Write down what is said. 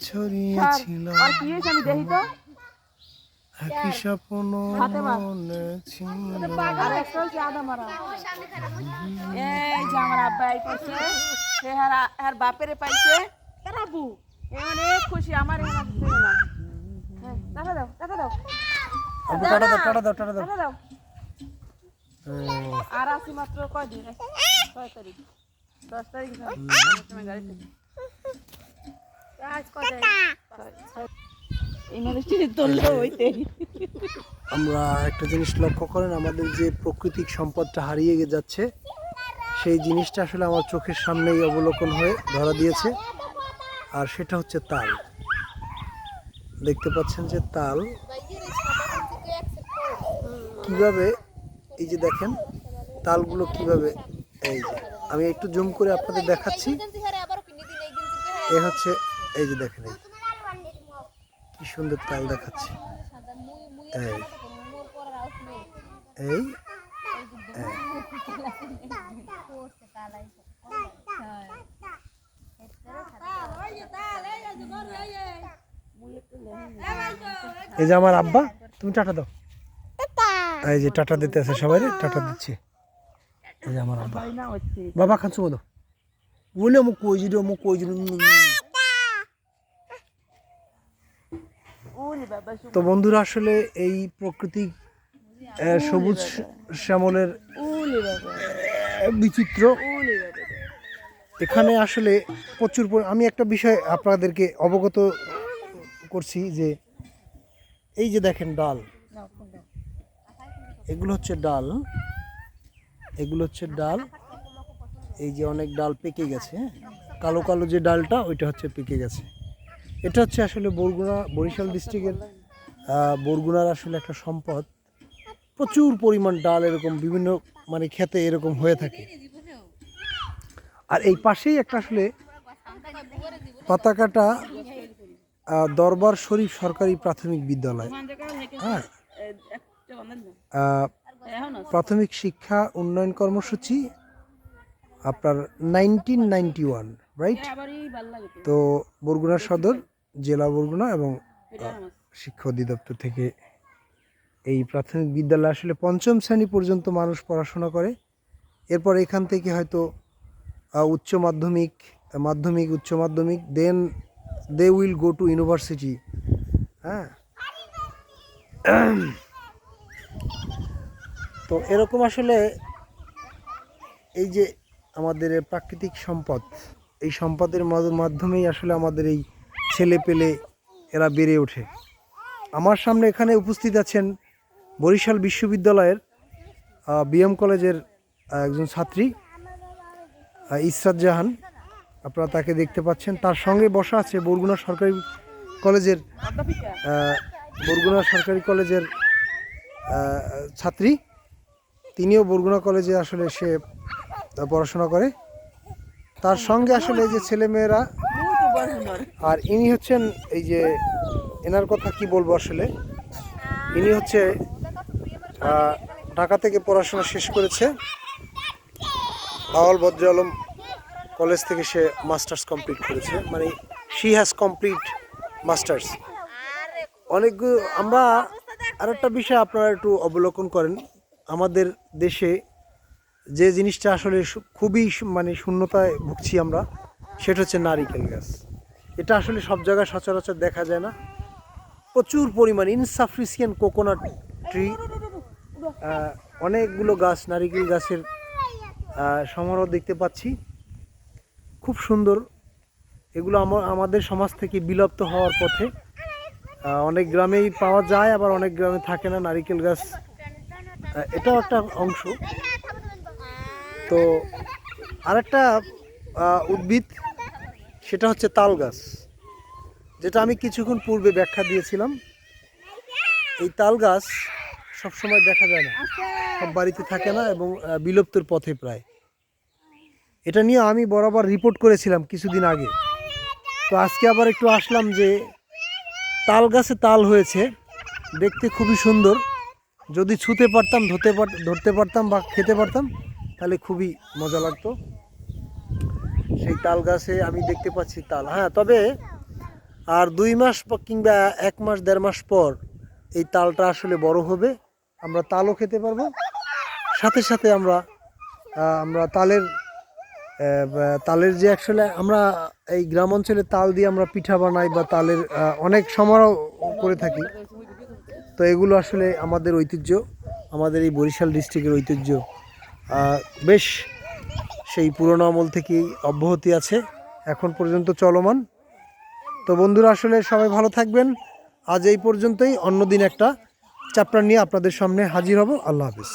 ছড়িয়েছিল আর একই স্বপ্ন। মনে ছিল। আর এই যে আমার আব্বা এই পাইছে সে হার বাপেরে পাইছে কারাবু এ অনেক খুশি আমার না। হ্যাঁ, টাকা দাও টাকা দাও। টাটা দাও টাটা দাও টাটা দাও। টাকা দাও। আর আসি মাত্র তারিখ? দশ তারিখ আমরা একটা জিনিস লক্ষ্য করেন আমাদের যে প্রাকৃতিক সম্পদটা হারিয়ে যাচ্ছে সেই জিনিসটা আসলে আমার চোখের সামনেই অবলোকন হয়ে ধরা দিয়েছে। আর সেটা হচ্ছে তাল। দেখতে পাচ্ছেন যে তাল কীভাবে এই যে দেখেন তালগুলো কীভাবে এই যে আমি একটু জুম করে আপনাদের দেখাচ্ছি। এ হচ্ছে এই যে দেখেন কি সুন্দর তাল দেখাচ্ছে। এই। এই? এই যে আমার আব্বা, তুমি টাটা দাও। এই যে টাটা দিতে আছে সবাই টাটা দিচ্ছে। এই যে আমার আব্বা। বাবা খাচ্ছ বলো বলে মুখ কই জিরো মুখ কই জিরো ওরে বাবা তো বন্ধুরা আসলে এই প্রাকৃতিক আহ, সবুজ শ্যামলের বিচিত্র। এখানে আসলে প্রচুর পরি- আমি একটা বিষয় আপনাদেরকে অবগত করছি যে এই যে দেখেন ডাল। এগুলো হচ্ছে ডাল। এগুলো হচ্ছে ডাল। এই যে অনেক ডাল পেকে গেছে হ্যাঁ? কালো কালো যে ডালটা ওইটা হচ্ছে পেকে গেছে। এটা হচ্ছে আসলে বরগুনা, বরিশাল ডিস্ট্রিক্টের বরগুনার আসলে একটা সম্পদ। প্রচুর পরিমাণ ডাল এরকম বিভিন্ন মানে খেতে এরকম হয়ে থাকে। আর এই পাশেই একটা আসলে পাতাকাটা দরবার শরীফ সরকারি প্রাথমিক বিদ্যালয়। হ্যাঁ। প্রাথমিক শিক্ষা উন্নয়ন কর্মসূচি আপনার নাইনটিন নাইনটি ওয়ান রাইট তো বরগুনা সদর জেলা বরগুনা এবং শিক্ষা অধিদপ্তর থেকে এই প্রাথমিক বিদ্যালয় আসলে পঞ্চম শ্রেণি পর্যন্ত মানুষ পড়াশোনা করে। এরপর এখান থেকে হয়তো উচ্চ মাধ্যমিক মাধ্যমিক উচ্চ মাধ্যমিক then they will go to university হ্যাঁ? তো এরকম আসলে এই যে আমাদের প্রাকৃতিক সম্পদ এই সম্পদের মাধ্যমেই আসলে আমাদের এই ছেলে পেলে এরা বেড়ে ওঠে। আমার সামনে এখানে উপস্থিত আছেন বরিশাল বিশ্ববিদ্যালয়ের বিএম কলেজের একজন ছাত্রী ইসরাত জাহান। আপনারা তাকে দেখতে পাচ্ছেন। তার সঙ্গে বসা আছে বরগুনা সরকারি কলেজের বরগুনা সরকারি কলেজের ছাত্রী। তিনিও বরগুনা কলেজে আসলে সে পড়াশোনা করে। তার সঙ্গে আসলে যে ছেলেমেয়েরা মুই তো বড় সুন্দর আর ইনি হচ্ছেন এই যে, এনার কথা কি বলব আসলে? ইনি হচ্ছে ঢাকা থেকে পড়াশোনা শেষ করেছে। আওয়াল বদ্র আলম কলেজ থেকে সে মাস্টার্স কমপ্লিট করেছে। মানে শি হ্যাজ কমপ্লিট মাস্টার্স। অনেকগুলো, আমরা আর একটা বিষয় আপনারা একটু অবলোকন করেন। আমাদের দেশে যে জিনিসটা আসলে খুবই মানে শূন্যতায় ভুগছি আমরা, সেটা হচ্ছে নারিকেল গাছ। এটা আসলে সব জায়গায় সচরাচর দেখা যায় না। প্রচুর পরিমাণ ইনসাফিসিয়েন্ট কোকোনাট ট্রি অনেকগুলো গাছ, নারিকেল গাছের সমারোহ দেখতে পাচ্ছি। খুব সুন্দর। এগুলো আমা- আমাদের সমাজ থেকে বিলুপ্ত হওয়ার পথে অনেক গ্রামেই পাওয়া যায়, আবার অনেক গ্রামে থাকে না নারিকেল গাছ। এটাও একটা অংশ। তো আরেকটা উদ্ভিদ সেটা হচ্ছে তাল গাছ, যেটা আমি কিছুক্ষণ পূর্বে ব্যাখ্যা দিয়েছিলাম। এই তাল গাছ সবসময় দেখা যায় না, সব বাড়িতে থাকে না এবং বিলুপ্তর পথে প্রায়। এটা নিয়ে আমি বরাবর রিপোর্ট করেছিলাম কিছুদিন আগে। তো আজকে আবার একটু আসলাম যে, তাল গাছে তাল হয়েছে, দেখতে খুবই সুন্দর। যদি ছুতে পারতাম, ধরতে ধরতে পারতাম বা খেতে পারতাম, তাহলে খুবই মজা লাগতো। সেই তাল গাছে আমি দেখতে পাচ্ছি তাল। হ্যাঁ তবে আর দুই মাস কিংবা এক মাস, দেড় মাস পর এই তালটা আসলে বড় হবে। আমরা তালও খেতে পারব। সাথে সাথে আমরা আমরা তালের তালের যে আসলে আমরা এই গ্রাম অঞ্চলে তাল দিয়ে আমরা পিঠা বানাই বা তালের অনেক সমারোহ করে থাকি। তো এগুলো আসলে আমাদের ঐতিহ্য, আমাদের এই বরিশাল ডিস্ট্রিক্টের ঐতিহ্য। বেশ সেই পুরনো আমল থেকেই অব্যাহতি আছে, এখন পর্যন্ত চলমান। তো বন্ধুরা, আসলে সবাই ভালো থাকবেন। আজ এই পর্যন্তই, অন্যদিন একটা চ্যাপ্টার নিয়ে আপনাদের সামনে হাজির হব। আল্লাহ হাফিজ।